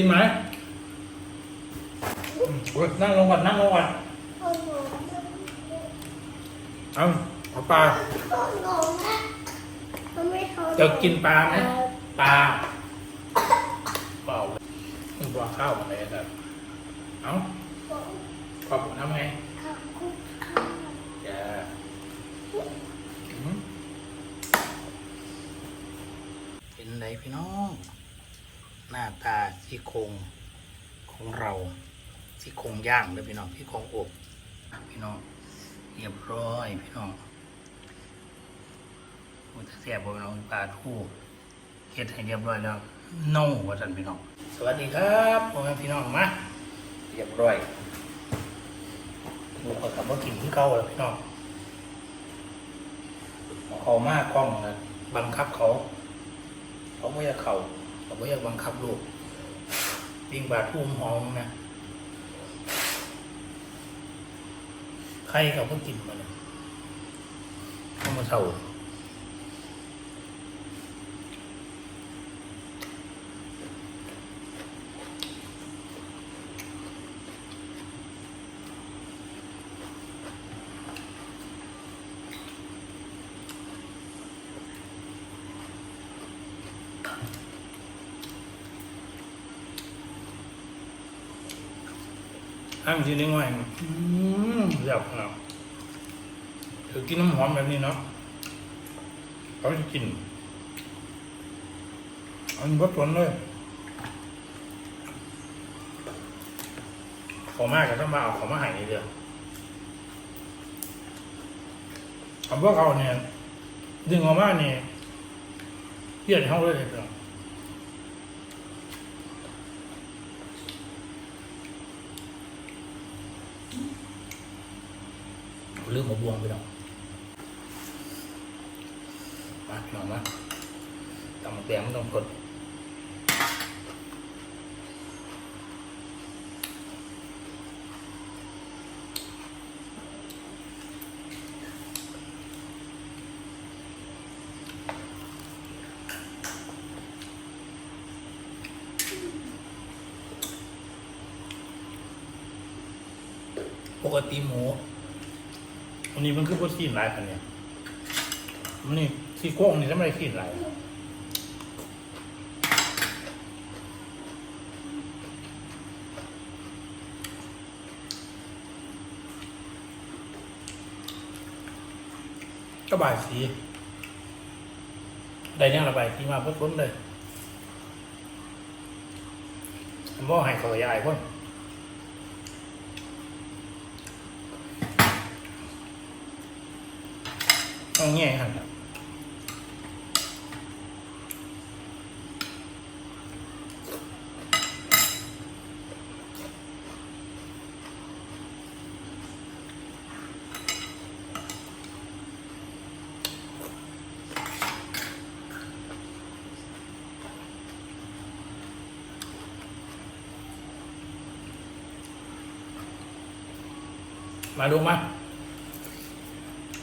กินไหมอืมโอ้ยนั่งลงก่อนนั่งลงก่อนเอาเอาปลาจะกินปลาไหมปลาเปล่ามึงว่าข้าวอะไรกันเอาขอบคุณน้ำไงจะอืมเป็นไรพี่น้องห น้าตาซี่โครงของเราซี่โครงย่างเลยพี่น้องซี่โครงอบพี่น้องเรียบร้อยพี่น้องโอ้ยถ้าแซ่บพี่น้องปลาทูเฮ็ดให้เรียบร้อยแล้วน่ว่าท่านพี่น้อง สวัสดีครับพ่อแม่พี่น้องมาเรียบร้อยหมูเขากับมากินที่เก่าแล้วพี่น้องเขามากกล้องนะบังคับเขา เขาไม่อยากเขา เขาก็อยากบังคับลูกปิงบาดทุ่มหองนะใครเขาก็กินมาเลยเขามาเท่า ห้ามทีนี้ง่อยอืมอยากเนาะคือกินน้ำหอมแบบนี้เนาะเขาจะกินอันนี้วัดสวนเลยขอมากกับต้องมาเอาขอมาหายนี่เดียวคำว่าเขาเนี่ยดึงออกมาเนี่ยเพี้ยนห้องเลยเดียวเรื่องหัวบวงไปหน่อยมาพี่น้องมาตำแปลงไม่ต้องกดปกติหมู อันนี้มันคือพวกขีดลายพันเนี่ยมันนี่ที่โค้งนี่ทำไมขีดลายก็บายสีได้เนี่ยระบายสีมาพ้นเลยมว่าให้เขาใหญ่พ่น ต้องแง่หันครับ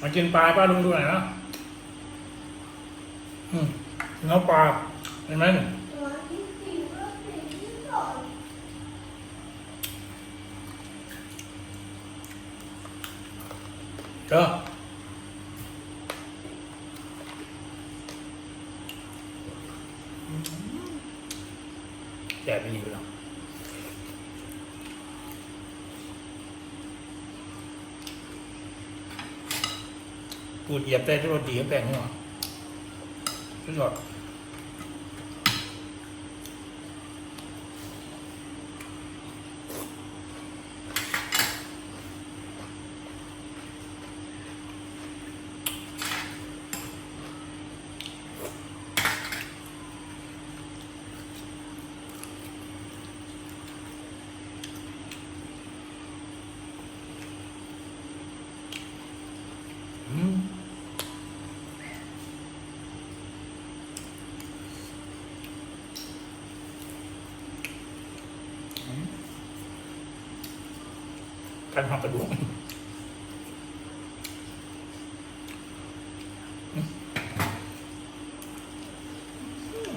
มากินปลาป้าลุงดูหน่อยนะอืมเนื้อปลาเห็นไหมเนี่ยเจอแก่ไปดีไปแล้ว กูดเหยียบได้ที่รสดีก็แบ่งให้หมดสุดยอดอืม การทำกระดูก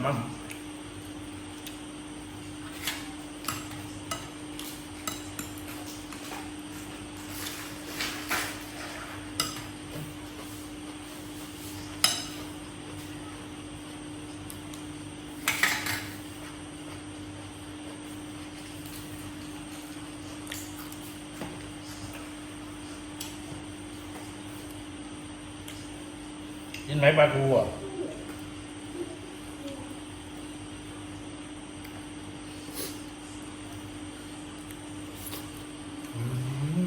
มัน กินไหมปลาทูอะอืม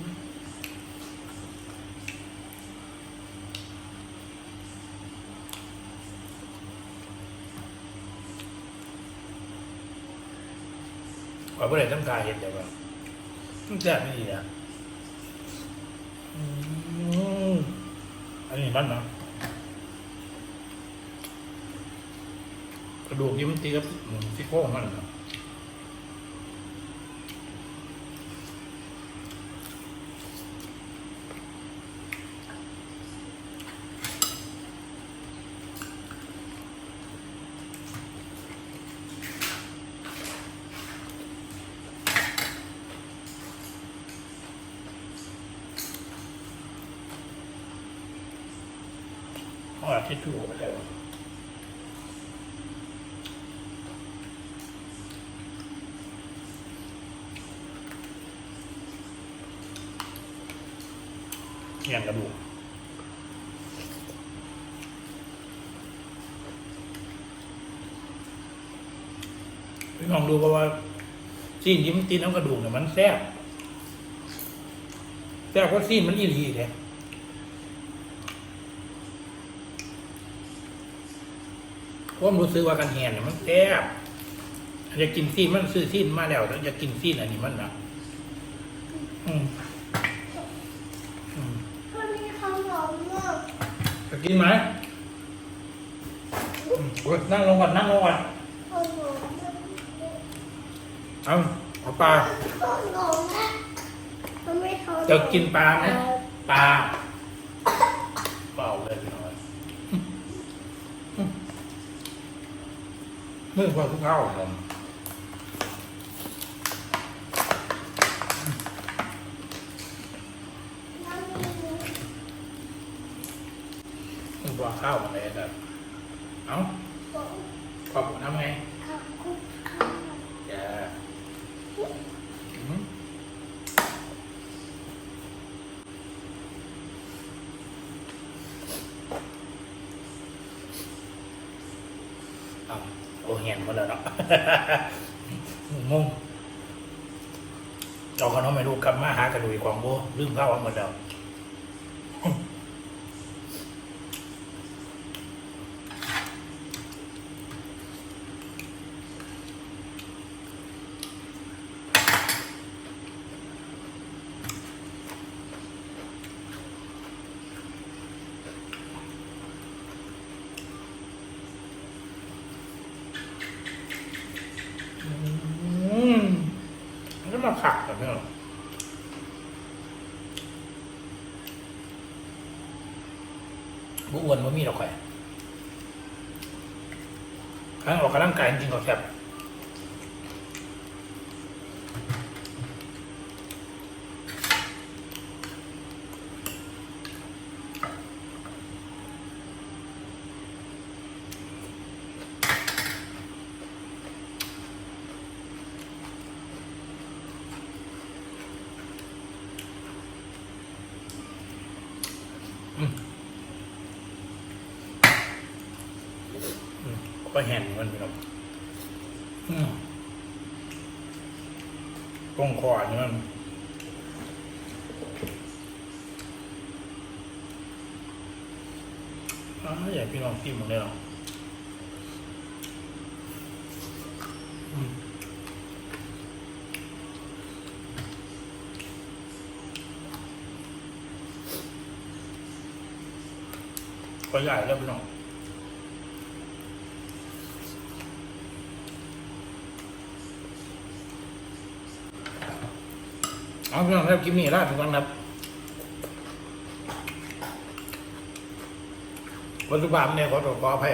ว่าเมื่อไหร่ต้องการเห็นแต่ว่าต้องแซ่บไม่ดีนะอืมอันนี้มันเนาะ กระดูกที่มันตีกับอืมซี่โครงมันเนาะเอาอาทิต ย์ถูกไปแงียงกระดูกพี่ลองดูเพราะว่าซีนยิ้มนตีน้ำกระดูกเนี่ยมันแซ่บแซ่บเพราะซีนมันอีหลีเลยผมรู้สึกว่ากันแหนเนี่ยมันแซ่บอยากกินซีนมันซื้อซีนมาแล้วแต่อยากกินซีนอันนี้มันนะอืม กินไหมนั่งลงก่อนนั่งลงก่อนเอาเอาปลาจะกินปลาไหมปลาเปล่าเลยน้อยเมื่อพอทุกข้าวผม มือพอข้าวอะไรแบบเอาของขอบคุณน้ำไงขับคุกข้าวจะอืมเอาโอ้เห็นหมดแล้วเนาะงงเอาขนมไม่รู้กลับมาหากระดูกของโบลืมข้าวหมดแล้ว อืมมันก็มาขักแบบนี้หรอ บุอ้วนมันมีหรอกใครครั้งออกกำลังกายจริงๆก็แซ่บอืม ก็แห้งมันไปหรอกอืมตรงคอนี่มันอ้าวอยากพี่น้องกินหมดเลยหรออืมก็ใหญ่แล้วพี่น้อง เอาพี่น้องครับคลิปนี้ลาไปก่อนครับวัตถุภาพเนี่ยขอตรวขออภัย